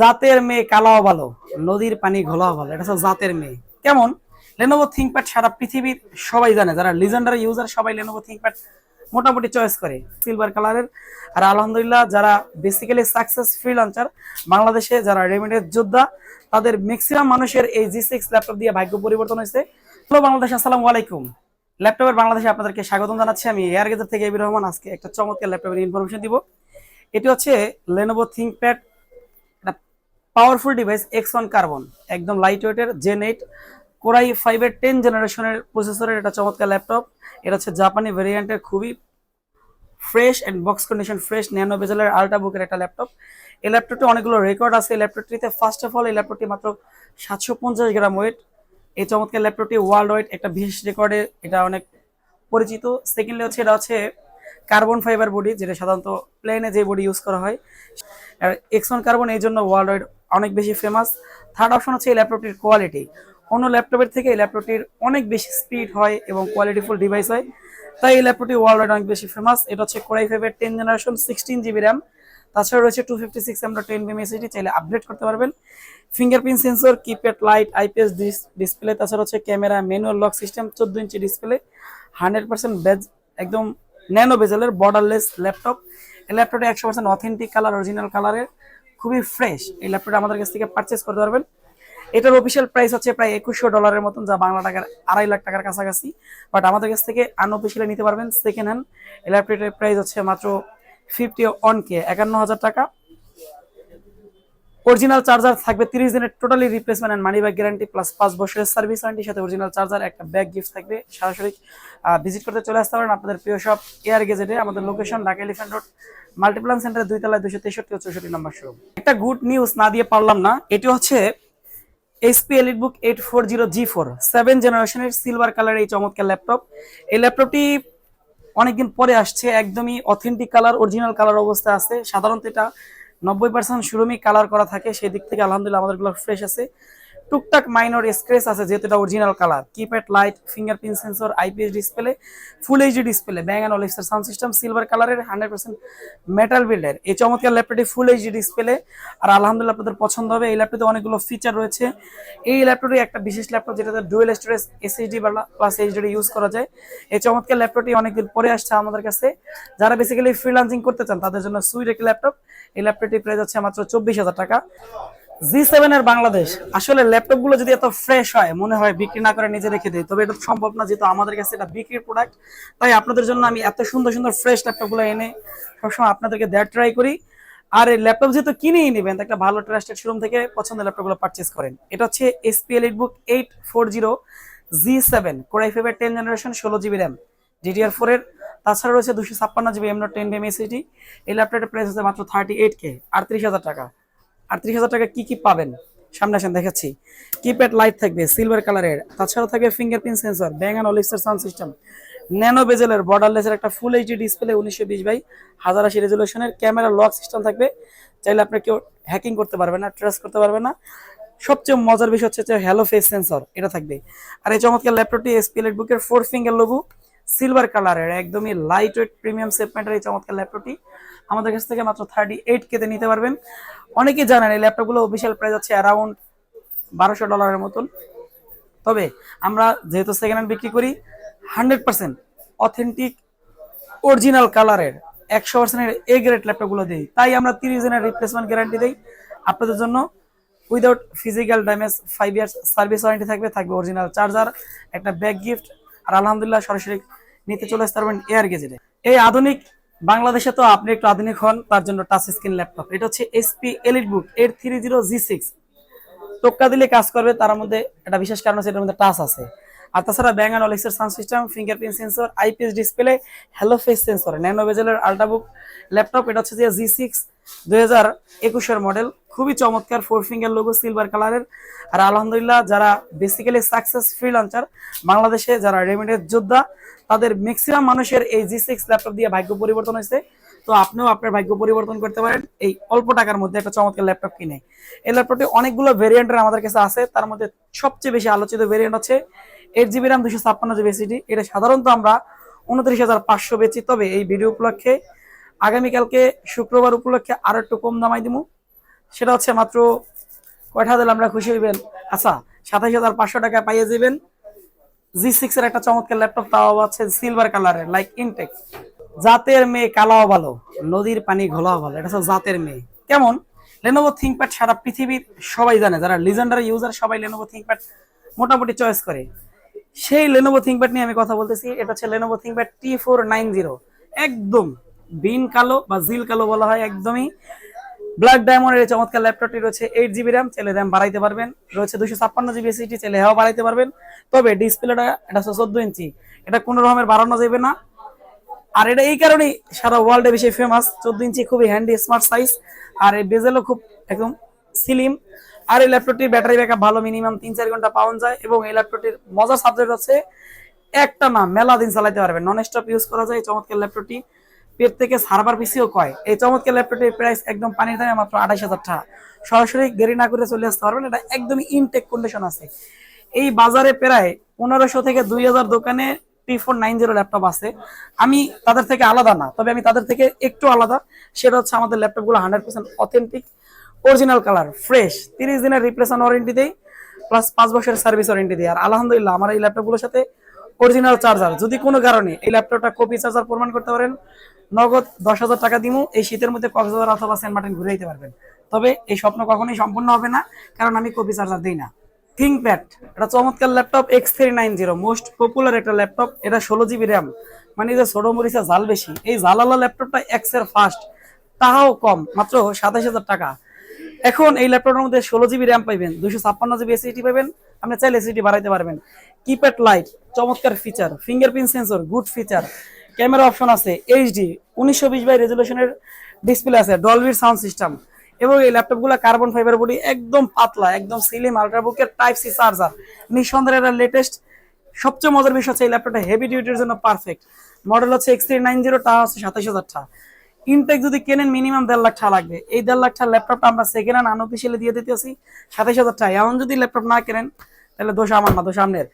জাতের মেয়ে কালাও ভালো, নদীর পানি ঘোলাও ভালো, এটা হচ্ছে জাতের মেয়ে। কেমন? লেনোভো থিঙ্কপ্যাড সারা পৃথিবীর সবাই জানে, যারা লিজেন্ডারি ইউজার সবাই লেনোভো থিঙ্কপ্যাড মোটামুটি চয়েস করে সিলভার কালারের আর আলহামদুলিল্লাহ যারা বেসিক্যালি সাকসেস ফ্রিলান্সার বাংলাদেশে যারা রেমিডের যোদ্ধা, তাদের ম্যাক্সিমাম মানুষের এই জি সিক্স ল্যাপটপ দিয়ে ভাগ্য পরিবর্তন হয়েছে। হ্যালো বাংলাদেশ আসসালামু আলাইকুম। ল্যাপটপের বাংলাদেশে আপনাদেরকে স্বাগতম জানাচ্ছি আমি এয়ার গেজার থেকে এবির রহমান আজকে একটা চমৎকার ল্যাপটপের ইনফরমেশন দিব। এটি হচ্ছে Lenovo ThinkPad powerful device X one Carbon, একদম লাইট ওয়েটের জেন এইট কোরাই ফাইভের টেন জেনারেশনের প্রসেসরের একটা চমৎকার ল্যাপটপ এটা হচ্ছে জাপানি ভেরিয়েন্টের খুবই fresh and box condition fresh nano বেজেলের ultra বুকের একটা ল্যাপটপ এই ল্যাপটপটি অনেকগুলো রেকর্ড আছে। এই ল্যাপটপটিতে ফার্স্ট অফ অল এই ল্যাপটপটি মাত্র সাতশো পঞ্চাশ গ্রাম ওয়েট এই চমৎকার ল্যাপটপটি ওয়ার্ল্ড ওয়াইড একটা বিশেষ রেকর্ডে এটা অনেক পরিচিত। সেকেন্ডলি হচ্ছে এটা হচ্ছে কার্বন ফাইবার বডি যেটা সাধারণত প্লেনে যে বডি ইউজ করা হয়। আর এক্সন কার্বন এই জন্য ওয়ার্ল্ড ওয়াইড অনেক বেশি ফেমাস থার্ড অপশন হচ্ছে এই ল্যাপটপটির কোয়ালিটি অন্য ল্যাপটপের থেকে এই ল্যাপটপটির অনেক বেশি স্পিড হয় এবং কোয়ালিটিফুল ডিভাইস হয়। তাই এই ল্যাপটপটি ওয়ার্ল্ড ওয়াইড অনেক বেশি ফেমাস এটা হচ্ছে কোরাই ফাইভের ten generation sixteen GB RAM তাছাড়া রয়েছে টু ফিফটি সিক্স এমডা টেন বিম এসিডি চাইলে আপডেট করতে পারবেন। Fingerprint sensor keypad light IPS display তাছাড়া হচ্ছে ক্যামেরা ম্যানুয়াল লক সিস্টেম চোদ্দ ইঞ্চি ডিসপ্লে হান্ড্রেড পার্সেন্ট বেজ একদম ন্যানো বেজেলের বর্ডারলেস ল্যাপটপ এই ল্যাপটপটা একশো পার্সেন্ট অথেন্টিক কালার অরিজিনাল কালারের খুবই ফ্রেশ এই ল্যাপটপটা আমাদের কাছ থেকে পারচেস করতে পারবেন। এটার অফিসিয়াল প্রাইস হচ্ছে প্রায় একুশশো ডলারের মতন, যা বাংলা টাকার আড়াই লাখ টাকার কাছাকাছি। বাট আমাদের কাছ থেকে আনঅফিসিয়ালি নিতে পারবেন সেকেন্ড হ্যান্ড এই ল্যাপটপের প্রাইস হচ্ছে মাত্র ফিফটি অন কে একান্ন হাজার টাকা। অরিজিনাল চার্জার থাকবে তিরিশ দিনের totally replacement and money back guarantee plus পাঁচ বছরের সার্ভিস ওয়ারেন্টি সাথে অরিজিনাল চার্জার একটা ব্যাগ গিফট থাকবে সরাসরি ভিজিট করতে চলে আসতে পারেন আপনাদের প্রিয় শপ এয়ার গেজেটে আমাদের location Dhaka Elephant Road Multiplan centre দুই তলায় দুশো তেষট্টি ও চৌষট্টি নম্বর শোরুম একটা গুড নিউজ না দিয়ে পারলাম না, এটি হচ্ছে HP EliteBook eight four zero G four seven জেনারেশনের সিলভার কালার এই চমৎকার ল্যাপটপ এই ল্যাপটপটি অনেকদিন পরে আসছে, একদমই অথেন্টিক কালার অরিজিনাল কালার অবস্থায় আছে। সাধারণত এটা নব্বই পার্সেন্ট শুরুমি কালার করা থাকে সেই দিক থেকে আলহামদুলিল্লাহ আমাদেরগুলো ফ্রেশ আছে। টুকটাক মাইনর স্ক্রেচ আছে, যেহেতু এটা original colour keypad light fingerprint sensor IPS display full HD display Bang and Olufsen sound system silver কালারের হান্ড্রেড পার্সেন্ট মেটাল বিল্ডের এই চমৎকার ল্যাপটপটি ফুল এইচডি ডিসপ্লে আর আলহামদুলিল্লাহ আপনাদের পছন্দ হবে। এই ল্যাপটপে অনেকগুলো ফিচার রয়েছে। এই ল্যাপটপটি একটা বিশেষ ল্যাপটপ যেটাতে dual storage SSD plus HD use করা যায়। এই চমৎকার ল্যাপটপটি অনেকদিন পরে আসছে আমাদের কাছে। যারা বেসিক্যালি ফ্রিলান্সিং করতে চান, তাদের জন্য সুইট একটি ল্যাপটপ এই ল্যাপটপটি প্রাইস হচ্ছে মাত্র চব্বিশ হাজার টাকা। জি সেভেন এর বাংলাদেশ, আসলে ল্যাপটপগুলো যদি এত ফ্রেশ হয়, মনে হয় বিক্রি না করে নিজে রেখে দেয় তবে এটা সম্ভব না যেহেতু আমাদের কাছে এটা বিক্রির প্রোডাক্ট তাই আপনাদের জন্য আমি এত সুন্দর সুন্দর ফ্রেশ ল্যাপটপগুলো এনে সবসময় আপনাদেরকে দেওয়ার ট্রাই করি। আর এই ল্যাপটপ যেহেতু কিনেই নেবেন, একটা ভালো ট্রাস্টেড শোরুম থেকে পছন্দের ল্যাপটপগুলো পারচেস করেন। এটা হচ্ছে HP EliteBook eight four zero G seven core i ফাইভের টেন জেনারেশন ষোলো জিবি র্যাম ডিডিআর ফোর এর। তাছাড়া রয়েছে দুশো ছাপ্পান্ন জিবি এমনো টেন বিএম এসিডি এই ল্যাপটপের প্রাইস হচ্ছে মাত্র থার্টি এইট কে আটত্রিশ হাজার টাকা। আটত্রিশ হাজার টাকা কি কি পাবেন? সামনে আসেন, দেখাচ্ছি। কিপ্যাড লাইট থাকবে সিলভার কালারের তাছাড়া থাকবে fingerprint sensor bang and Olufsen sound system nano বেজেলের বর্ডারলেসের একটা ফুল এইচডি ডিসপ্লে উনিশশো বিশ বাই হাজার আশি রেজলিউশনের ক্যামেরা লক সিস্টেম থাকবে। চাইলে আপনার কেউ হ্যাকিং করতে পারবে না ট্রেস করতে পারবে না। সবচেয়ে মজার বিষয় হচ্ছে হ্যালো ফেস সেন্সর এটা থাকবে। আর এই চমৎকার ল্যাপটপটি এসপিএল বুকের ফোর ফিঙ্গার লোগো সিলভার কালারের একদমই লাইট ওয়েট প্রিমিয়াম সেগমেন্টের এই চমৎকার ল্যাপটপটি আমাদের কাছ থেকে মাত্র থার্টি এইট কেতে নিতে পারবেন। অনেকেই জানেন এই ল্যাপটপগুলো অফিসিয়াল প্রাইস হচ্ছে অ্যারাউন্ড বারোশো ডলারের মতন। তবে আমরা যেহেতু সেকেন্ড হ্যান্ড বিক্রি করি হান্ড্রেড পার্সেন্ট অথেন্টিক অরিজিনাল কালারের একশো পার্সেন্টের এ গ্রেড ল্যাপটপগুলো দিই। তাই আমরা তিরিশ দিনের রিপ্লেসমেন্ট গ্যারান্টি দিই। আপনাদের জন্য without physical damage five years service warranty থাকবে থাকবে অরিজিনাল চার্জার একটা ব্যাগ গিফট আর আলহামদুলিল্লাহ সরাসরি নিতে চলে আসতে পারবেন এয়ার গেজেটে এই আধুনিক বাংলাদেশে তো আপনি একটু আধুনিক হন, তার জন্য টাচ স্ক্রিন ল্যাপটপ এটা হচ্ছে এসপি এলিট বুক এর থ্রি জিরো জি সিক্স টোক্কা দিলে কাজ করবে, তার মধ্যে একটা বিশেষ কারণ আছে এটার মধ্যে টাচ আছে। আর তাছাড়া ব্যাং and অলিক্সের sound system fingerprint sensor IPS display hello face sensor nano বেজেলের ultrabook laptop এটা হচ্ছে যে জি সিক্স দুই হাজার একুশের মডেল খুবই চমৎকার ফোর ফিঙ্গার লোগো সিলভার কালারের আর আলহামদুলিল্লাহ যারা বেসিক্যালি সাকসেস ফ্রিলান্সার বাংলাদেশে যারা রেমিডেন্স যোদ্ধা, তাদের ম্যাক্সিমাম মানুষের এই জি সিক্স ল্যাপটপ দিয়ে ভাগ্য পরিবর্তন হয়েছে। তো আপনিও আপনার ভাগ্য পরিবর্তন করতে পারেন। এই অল্প টাকার মধ্যে একটা চমৎকার ল্যাপটপ কিনে। এই ল্যাপটপটি অনেকগুলো ভেরিয়েন্টের আমাদের কাছে আছে। তার মধ্যে সবচেয়ে বেশি আলোচিত ভেরিয়েন্ট হচ্ছে এইট জিবি র্যাম দুশো ছাপ্পান্ন জিবি এসিডি এটা সাধারণত আমরা উনত্রিশ হাজার পাঁচশো বেচি। তবে এই ভিডিও উপলক্ষে আগামীকালকে শুক্রবার উপলক্ষে আরও একটু কম দামাই দিব সেটা হচ্ছে মাত্র কয়টা দিলে আমরা খুশি হইবেন? আচ্ছা সাতাশ হাজার পাঁচশো টাকা পাইয়ে যাবেন। জি সিক্স এর একটা চমৎকার ল্যাপটপ তাও হচ্ছে সিলভার কালারের লাইক ইনটেক জাতের মেয়ে কালাও ভালো, নদীর পানি ঘোলাও ভালো, এটা হচ্ছে জাতের মেয়ে। কেমন? লেনোভো থিঙ্কপ্যাড সারা পৃথিবীর সবাই জানে, যারা লিজেন্ডারি ইউজার সবাই লেনোভো থিঙ্কপ্যাড মোটামুটি চয়েস করে। সেই লেনোভো থিঙ্কপ্যাড নিয়ে আমি কথা বলতেছি, এটা হচ্ছে Lenovo ThinkPad T four nine zero একদম বিন কালো বা জিল কালো বলা হয় একদমই। ব্ল্যাক ডায়মন্ডের চমৎকার ল্যাপটপটি রয়েছে এইট জিবি র্যাম চাইলে র্যাম বাড়াইতে পারবেন। রয়েছে দুশো ছাপ্পান্ন জিবি এসিটি চাইলে হ্যাঁ বাড়াইতে পারবেন। তবে ডিসপ্লেটা এটা হচ্ছে চোদ্দ ইঞ্চি। এটা কোনো রকমের বাড়ানো যাবে না। আর এটা এই কারণেই সারা ওয়ার্ল্ডে বেশি ফেমাস চোদ্দ ইঞ্চি খুবই হ্যান্ডি স্মার্ট সাইজ আর এই বেজেলও খুব একদম সিলিম আর এই ল্যাপটপটির ব্যাটারি ব্যাকআপ ভালো মিনিমাম তিন চার ঘণ্টা পাওয়া যায় এবং এই ল্যাপটপটির মজার সাবজেক্ট হচ্ছে, একটা না মেলা দিন চালাতে পারবেন। নন স্টপ ইউজ করা যায় চমৎকার ল্যাপটপটি পেট থেকে সার্ভার পিসিও কয়। এই চমৎকার ল্যাপটপটির প্রাইস একদম পানির দামে মাত্র আঠাশ হাজার টাকা। সরাসরি দেরি না করে চলে আসতে পারবেন, এটা একদমই ইনটেক কন্ডিশন আছে। এই বাজারে প্রায় পনেরোশো থেকে দুই হাজার দোকানে T four nine zero laptop আছে। আমি তাদের থেকে আলাদা না, তবে আমি তাদের থেকে একটু আলাদা। সেটা হচ্ছে আমাদের ল্যাপটপগুলো hundred percent authentic original colour fresh তিরিশ দিনের রিপ্লেসমেন্ট ওয়ারেন্টি দেয় প্লাস পাঁচ বছরের সার্ভিস ওয়ারেন্টি দেয় আর আলহামদুলিল্লাহ, আমার এই ল্যাপটপগুলোর সাথে অরিজিনাল চার্জার যদি কোনো কারণে এই ল্যাপটপটা কপি চার্জার প্রমাণ করতে পারেন নগদ দশ হাজার টাকা দিমু, এই শীতের মধ্যে কক্সবাজার অথবা সেন্ট মার্টিন ঘুরে যেতে পারবেন। তবে এই স্বপ্ন কখনোই সম্পূর্ণ হবে না, কারণ আমি কপি চার্জার দিই না। থিঙ্কপ্যাড এটা চমৎকার laptop X three nine zero most popular একটা ল্যাপটপ, এটা ষোলো জিবি র্যাম। মানে যে ছোট মরিচা জাল বেশি, এই জালালা ল্যাপটপটা এক্সের ফাস্ট তাহাও কম, মাত্র সাতাশ হাজার টাকা। এখন এই ল্যাপটপের মধ্যে ষোলো জিবি র্যাম পাইবেন দুশো ছাপ্পান্ন জিবি এসিটি পাবেন আপনি চাইলে এসিটি বাড়াইতে পারবেন। কিপ্যাড লাইট চমৎকার feature fingerprint sensor good feature camera option আছে এইচডি উনিশশো বিশ বাই রেজুলেশনের ডিসপ্লে আছে ডলবির সাউন্ড সিস্টেম এবং এই ল্যাপটপগুলো কার্বন ফাইবার বডি একদম পাতলা, একদম সিলিম আল্ট্রাবুকের টাইপ সি চার্জার নিঃসন্দেহে এটা লেটেস্ট সবচেয়ে মজার বিষয় হচ্ছে এই ল্যাপটপটা হেভি ডিউটির জন্য পারফেক্ট মডেল হচ্ছে এক্স থ্রি নাইন জিরো টা হচ্ছে সাতাশ হাজার টাকা। ইনটেক যদি কেনেন মিনিমাম দেড় লাখ টাকা লাগবে। এই দেড় লাখ টাকা ল্যাপটপটা আমরা সেকেন্ড হ্যান্ড আনঅফিসিয়ালি দিয়ে দিতেছি সাতাশ হাজার টাকা। এমন যদি ল্যাপটপ না কেনেন, তাহলে দোষ আমার না, দোষ আপনার।